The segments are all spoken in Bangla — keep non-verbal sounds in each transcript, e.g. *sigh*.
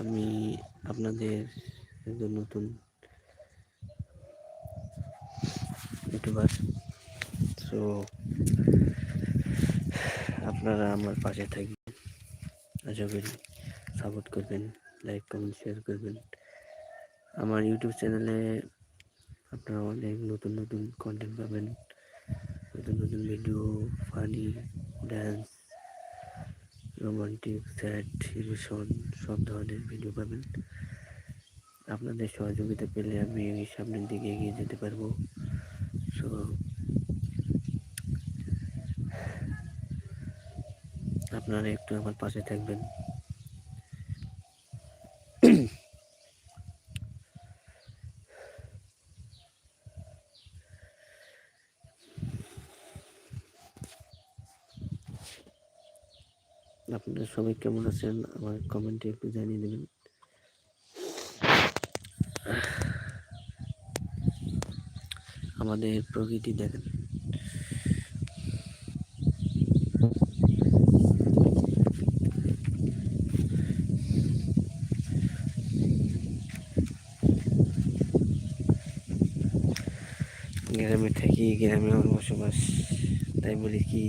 আমি আপনাদের একজন নতুন ইউটিউবার। সো আপনারা আমার পাশে থাকবেন। আশা করি সাপোর্ট করবেন লাইক কমেন্ট শেয়ার করবেন। আমার ইউটিউব চ্যানেলে আপনারা অনেক নতুন নতুন কন্টেন্ট পাবেন। নতুন নতুন video funny dance romantic, sad emotion সব ধরনের ভিডিও পাবেন। আপনাদের সহযোগিতা পেলে আমি সামনের দিকে এগিয়ে যেতে পারব। সো আপনারা একটু আমার পাশে থাকবেন। আপনারা সবাই কেমন আছেন? আমার কমেন্টে একটু জানিয়ে দেবেন। আমাদের প্রকৃতি দেখেন। গ্রামে থাকি, গ্রামে আমার বসবাস, তাই বলি কি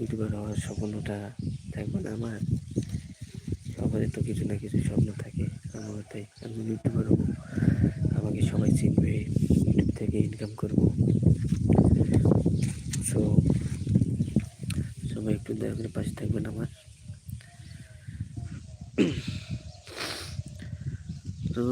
ইউটিউবার হওয়ার স্বপ্নটা থাকবে না আমার। সবারই তো কিছু না কিছু স্বপ্ন থাকে। আমার তাই আমি ইউটিউবার হব আমাকে সবাই চিনবে, ইউটিউব থেকে ইনকাম করব। সো সবাই একটু দয়া করে পাশে থাকবেন আমার। *clears throat* তো